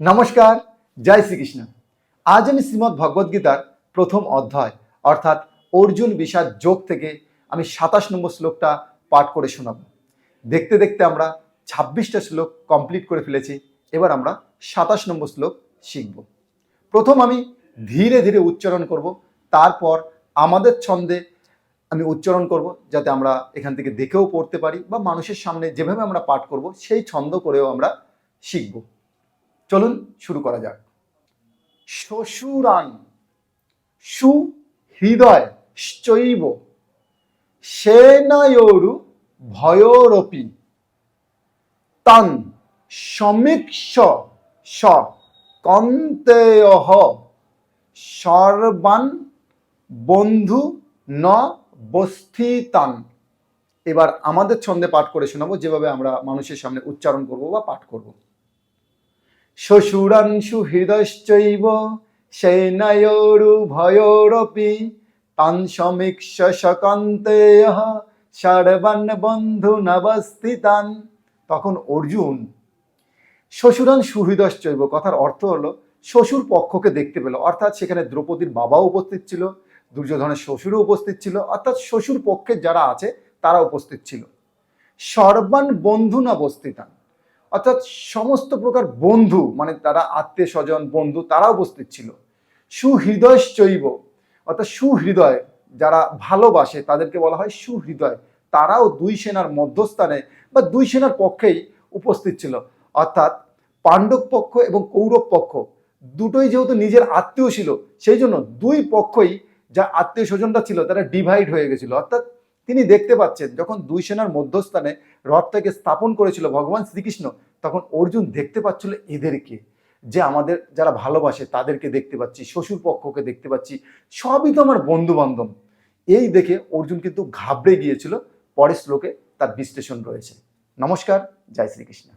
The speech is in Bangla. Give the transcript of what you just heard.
নমস্কার, জয় শ্রীকৃষ্ণ। আজ আমি শ্রীমদ্ ভগবদ্গীতার প্রথম অধ্যায়, অর্থাৎ অর্জুন বিষাদ যোগ থেকে আমি সাতাশ নম্বর শ্লোকটা পাঠ করে শোনাব। দেখতে দেখতে আমরা ছাব্বিশটা শ্লোক কমপ্লিট করে ফেলেছি, এবার আমরা সাতাশ নম্বর শ্লোক শিখব। প্রথম আমি ধীরে ধীরে উচ্চারণ করব, তারপর আমাদের ছন্দে আমি উচ্চারণ করব, যাতে আমরা এখান থেকে দেখেও পড়তে পারি বা মানুষের সামনে যেভাবে আমরা পাঠ করব, সেই ছন্দ করেও আমরা শিখব। চলুন শুরু করা যাক। শ্বশুরান সু হৃদয় শ্চৈব সেনায়োরু, ভয়োরপি, তান, সমীক্ষ, স কন্তেয় সর্বান, বন্ধু, ন, বস্থিতান। এবার আমাদের ছন্দে পাঠ করে শোনাবো, যেভাবে আমরা মানুষের সামনে উচ্চারণ করব বা পাঠ করব। শ্বশুরাংশু হৃদয়শ্চৈব সেনায়োরু ভয়োরপি তান সমীক্ষ সকান্তেয় সর্বান বন্ধু নবস্থিতান তখন অর্জুন শ্বশুরান সুহৃদশ্চৈব কথার অর্থ হলো শ্বশুর পক্ষকে দেখতে পেল। অর্থাৎ সেখানে দ্রৌপদীর বাবাও উপস্থিত ছিল, দুর্যোধনের শ্বশুরও উপস্থিত ছিল, অর্থাৎ শ্বশুর পক্ষের যারা আছে তারা উপস্থিত ছিল। সর্বান বন্ধু না বস্তিতান অর্থাৎ সমস্ত প্রকার বন্ধু মানে তারা আত্মীয় স্বজন, বন্ধু, তারা উপস্থিত ছিল। সুহৃদয় চৈব অর্থাৎ সুহৃদয় যারা ভালোবাসে, তাদেরকে বলা হয় সুহৃদয়। তারাও দুই সেনার মধ্যস্থানে বা দুই সেনার পক্ষেই উপস্থিত ছিল। অর্থাৎ পাণ্ডব পক্ষ এবং কৌরব পক্ষ, দুটোই যেহেতু নিজের আত্মীয় ছিল, সেই জন্য দুই পক্ষই যা আত্মীয় স্বজনরা ছিল, তারা ডিভাইড হয়ে গেছিল। অর্থাৎ তিনি দেখতে পাচ্ছেন, যখন দুই সেনার মধ্যস্থানে রথটাকে স্থাপন করেছিল ভগবান শ্রীকৃষ্ণ, তখন অর্জুন দেখতে পাচ্ছিল এদেরকে, যে আমাদের যারা ভালোবাসে তাদেরকে দেখতে পাচ্ছি, শ্বশুর পক্ষকে দেখতে পাচ্ছি, সবই তো আমার বন্ধু বান্ধব এই দেখে অর্জুন কিন্তু ঘাবড়ে গিয়েছিল, পরের শ্লোকে তার বিশ্লেষণ রয়েছে। নমস্কার, জয় শ্রীকৃষ্ণ।